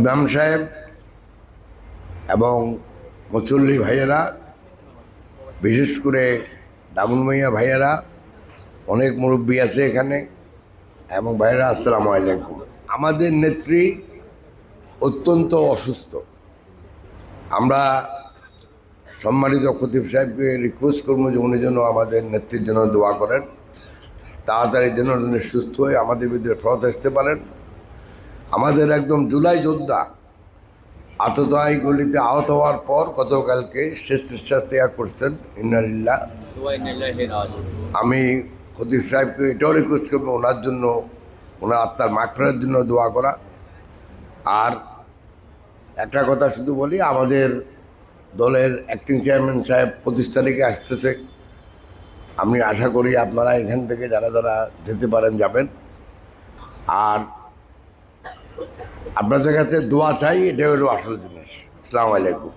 ইমাম সাহেব এবং মুসল্লি ভাইয়েরা, বিশেষ করে দামুন মাইয়া ভাইয়েরা, অনেক মুরব্বী আছে এখানে, এবং ভাইয়েরা, আসসালামু আলাইকুম। আমাদের নেত্রী অত্যন্ত অসুস্থ। আমরা সম্মানিত খতিব সাহেবকে রিকোয়েস্ট করব যে উনি যেন আমাদের নেত্রীর জন্য দোয়া করেন। তাড়াতাড়ি যেন উনি সুস্থ হয়ে আমাদের ভিতরে ফেরত আসতে পারেন। আমাদের একদম জুলাই যোদ্ধা আততাই গলিতে আহত হওয়ার পর গতকালকে শেষ ত্যাগ করছেন ইন্নালিল্লাহ। আমি খতিব সাহেবকে এটাও রিকোয়েস্ট করব, ওনার জন্য, ওনার আত্মার মাকফেরার জন্য দোয়া করা। আর একটা কথা শুধু বলি, আমাদের দলের অ্যাক্টিং চেয়ারম্যান সাহেব পঁচিশ তারিখে আসতেছে। আমি আশা করি আপনারা এখান থেকে যারা যারা যেতে পারেন যাবেন। আর আপনাদের কাছে দোয়া চাই এটা হলো আসল জিনিস। আসসালামু আলাইকুম।